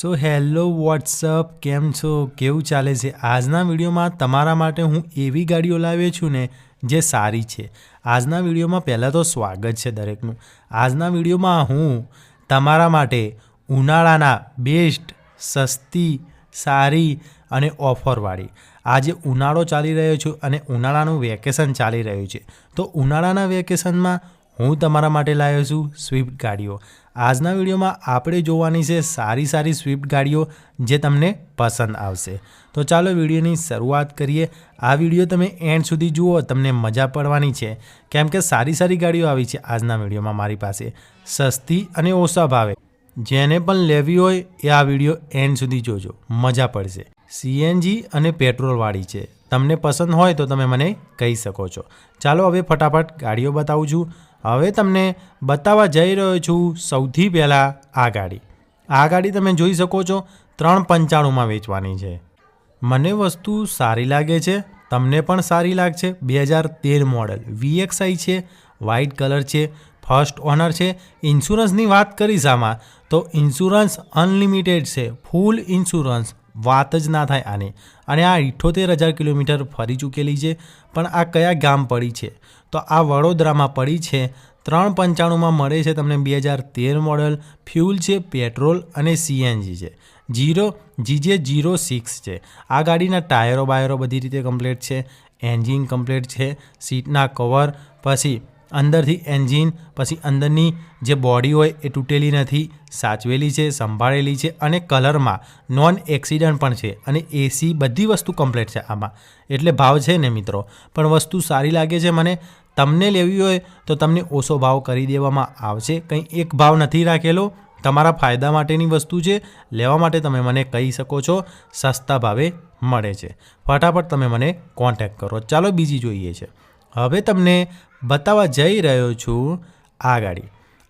So hello WhatsApp કેમ છો? કેવું ચાલે છે? આજના વિડીયોમાં તમારા માટે હું એવી ગાડીઓ લાવ્યો છું ને, જે સારી છે. આજના વિડીયોમાં પહેલાં તો સ્વાગત છે દરેકનું. આજના વિડીયોમાં હું તમારા માટે ઉનાળાના બેસ્ટ સસ્તી, સારી અને ઓફરવાળી. આજે ઉનાળો ચાલી રહ્યો છું અને ઉનાળાનું વેકેશન ચાલી રહ્યું છે. તો ઉનાળાના વેકેશનમાં હું તમારા માટે લાવ્યો છું સ્વિફ્ટ ગાડીઓ. આજના વિડીયોમાં આપણે જોવાની છે સારી સારી સ્વિફ્ટ ગાડીઓ જે તમને પસંદ આવશે. તો ચાલો વિડીયોની શરૂઆત કરીએ. આ વીડિયો તમે એન્ડ સુધી જુઓ, તમને મજા પડવાની છે. કેમ કે સારી સારી ગાડીઓ આવી છે આજના વિડીયોમાં મારી પાસે. સસ્તી અને ઓછા ભાવે. જેને પણ લેવી હોય એ આ વીડિયો એન્ડ સુધી જોજો. મજા પડશે. સીએનજી અને પેટ્રોલવાળી છે. તમને પસંદ હોય તો તમે મને કહી શકો છો. ચાલો હવે ફટાફટ ગાડીઓ બતાવું છું. હવે તમને બતાવવા જઈ રહ્યો છું સૌથી પહેલાં આ ગાડી. આ ગાડી તમે જોઈ શકો છો ત્રણ પંચાણુંમાં વેચવાની છે. મને વસ્તુ સારી લાગે છે, તમને પણ સારી લાગશે. બે હજાર તેર મોડલ વીએક્સઆઈ છે, વ્હાઇટ કલર છે, ફર્સ્ટ ઓનર છે. ઇન્સ્યોરન્સની વાત કરીશ આમાં, તો ઇન્સ્યોરન્સ અનલિમિટેડ છે, ફૂલ ઇન્સ્યોરન્સ. વાત જ ના થાય આની. અને આ ઇઠ્ઠોતેર હજાર કિલોમીટર ફરી ચૂકેલી છે, પણ આ કયા ગામ પડી છે? તો આ વડોદરામાં પડી છે, ત્રણ પંચાણુંમાં મળે છે તમને બે હજાર તેર મોડલ, ફ્યુલ છે, પેટ્રોલ અને સીએનજી છે. જીરો, જીજે જીરો સિક્સ છે. આ ગાડીના ટાયરો બાયરો બધી રીતે કમ્પ્લેટ છે, એન્જિન કમ્પ્લેટ છે, સીટના કવર, પછી અંદરથી એન્જિન, પછી અંદરની જે બોડી હોય એ તૂટેલી નથી, સાચવેલી છે, સંભાળેલી છે અને કલરમાં નોન એક્સિડન્ટ પણ છે અને એસી બધી વસ્તુ કમ્પ્લીટ છે આમાં. એટલે ભાવ છે ને મિત્રો? પણ વસ્તુ સારી લાગે છે મને. તમને લેવી હોય તો તમને ઓછો ભાવ કરી દેવામાં આવશે. કંઈ એક ભાવ નથી રાખેલો. તમારા ફાયદા માટેની વસ્તુ છે. લેવા માટે તમે મને કહી શકો છો. સસ્તા ભાવે મળે છે. ફટાફટ તમે મને કોન્ટેક્ટ કરો. ચાલો બીજી જોઈએ છે. હવે તમને બતાવવા જઈ રહ્યો છું આ ગાડી.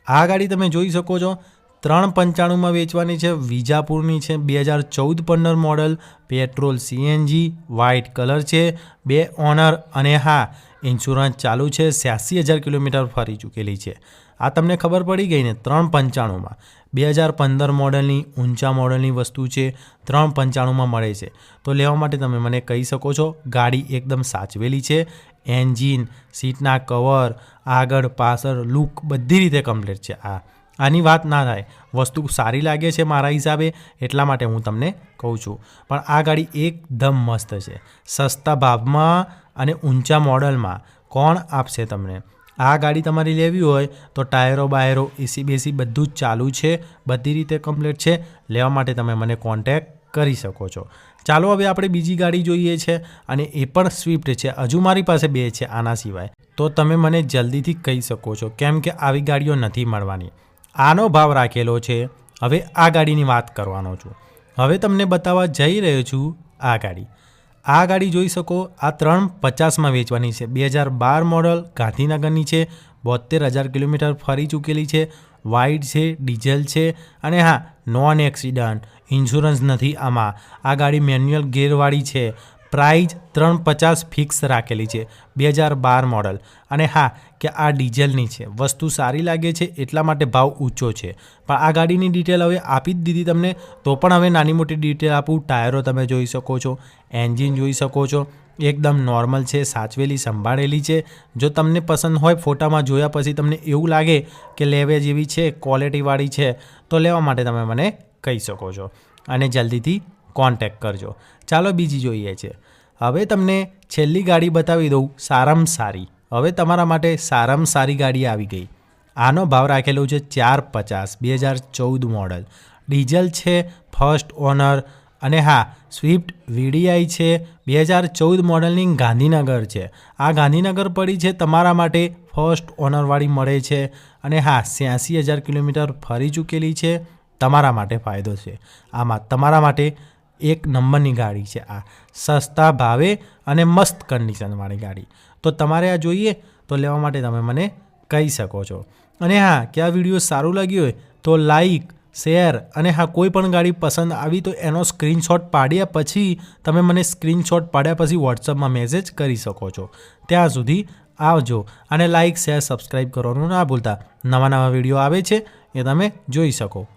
આ ગાડી તમે જોઈ શકો છો. ત્રણ પંચાણુંમાં વેચવાની છે. વિજાપુરની છે. બે હજાર ચૌદ પંદર model. Petrol CNG white colour છે. બે ઓનર અને હા, ઇન્સ્યોરન્સ ચાલુ છે. છ્યાસી હજાર કિલોમીટર ફરી ચૂકેલી છે. આ તમને ખબર પડી ગઈ ને? ત્રણ પંચાણુંમાં. બે હજાર પંદર મોડલની ઊંચા મોડલની વસ્તુ છે. ત્રણ પંચાણુંમાં મળે છે. તો લેવા માટે તમે મને કહી શકો છો. ગાડી એકદમ સાચવેલી છે. એન્જિન, સીટના કવર, આગળ, પાછળ, લુક બધી રીતે કમ્પ્લીટ છે. આ, આની વાત ના થાય. વસ્તુ સારી લાગે છે મારા હિસાબે, એટલા માટે હું તમને કહું છું. પણ આ ગાડી એકદમ મસ્ત છે. સસ્તા ભાવમાં અને ઊંચા મોડલમાં. કોણ આપશે તમને? આ ગાડી તમારી લેવી હોય તો ટાયરો, બાયરો એસી બેસી બધું જ ચાલુ છે. બધી રીતે કમ્પ્લીટ છે. લેવા માટે તમે મને કોન્ટેક કરી શકો છો. ચાલો હવે આપણે બીજી ગાડી જોઈએ છે અને એ પણ સ્વિફ્ટ છે. હજુ મારી પાસે બે છે આના સિવાય. તો તમે મને જલ્દીથી કહી શકો છો કેમ કે આવી ગાડીઓ નથી મળવાની. આનો ભાવ રાખેલો છે. હવે આ ગાડીની વાત કરવાનો છું. હવે તમને બતાવવા જઈ રહ્યો છું આ ગાડી. આ ગાડી જોઈ શકો, આ ત્રણ પચાસમાં વેચવાની છે. બે હજાર બાર મોડલ ગાંધીનગરની છે. બોતેર હજાર કિલોમીટર ફરી ચૂકેલી છે. વાઇડ છે, ડીઝલ છે અને હા, નોન એક્સિડન્ટ. ઇન્સ્યોરન્સ નથી આમાં. આ ગાડી મેન્યુઅલ ગેરવાળી છે. પ્રાઇઝ ત્રણ પચાસ ફિક્સ રાખેલી છે. બે હજાર બાર મોડલ. અને હા, કે આ ડીઝલની છે. વસ્તુ સારી લાગે છે, એટલા માટે ભાવ ઊંચો છે. પણ આ ગાડીની ડિટેલ હવે આપી જ દીધી તમને. તો પણ હવે નાની મોટી ડિટેલ આપું. ટાયરો તમે જોઈ શકો છો, એન્જિન જોઈ શકો છો એકદમ નોર્મલ છે, સાચવેલી, સંભાળેલી છે. જો તમને પસંદ હોય ફોટામાં જોયા પછી તમને એવું લાગે કે લેવે જેવી છે ક્વોલિટીવાળી છે, તો લેવા માટે તમે મને કહી શકો છો. અને જલ્દીથી કોન્ટેક કરજો. ચાલો બીજી જોઈએ છે. હવે તમને છેલ્લી ગાડી બતાવી દઉં, સારામાં સારી. હવે તમારા માટે સારામાં સારી ગાડી આવી ગઈ. આનો ભાવ રાખેલો છે ચાર પચાસ, બે હજાર ચૌદ મોડલ ડીઝલ છે ફર્સ્ટ ઓનર અને હા, સ્વિફ્ટ વીડીઆઈ છે, બે હજાર ચૌદ મોડલની ગાંધીનગર છે. આ ગાંધીનગર પડી છે તમારા માટે ફર્સ્ટ ઓનરવાળી મળે છે અને હા છ્યાસી હજાર કિલોમીટર ફરી ચૂકેલી છે, તમારા માટે ફાયદો છે. આમાં તમારા માટે એક નંબરની ગાડી છે આ. સસ્તા ભાવે અને મસ્ત કન્ડિશનવાળી ગાડી. તો તમારે આ જોઈએ, તો લેવા માટે તમે મને કહી શકો છો. અને હા, કે આ વીડિયો સારું લાગ્યું હોય તો લાઈક શેર અને હા, કોઈ પણ ગાડી પસંદ આવી તો એનો સ્ક્રીનશોટ પાડ્યા પછી તમે મને સ્ક્રીનશોટ પાડ્યા પછી વોટ્સઅપમાં મેસેજ કરી શકો છો. ત્યાં સુધી આવજો અને લાઇક શેર સબસ્ક્રાઈબ કરવાનું ના ભૂલતા. નવા નવા વીડિયો આવે છે એ તમે જોઈ શકો.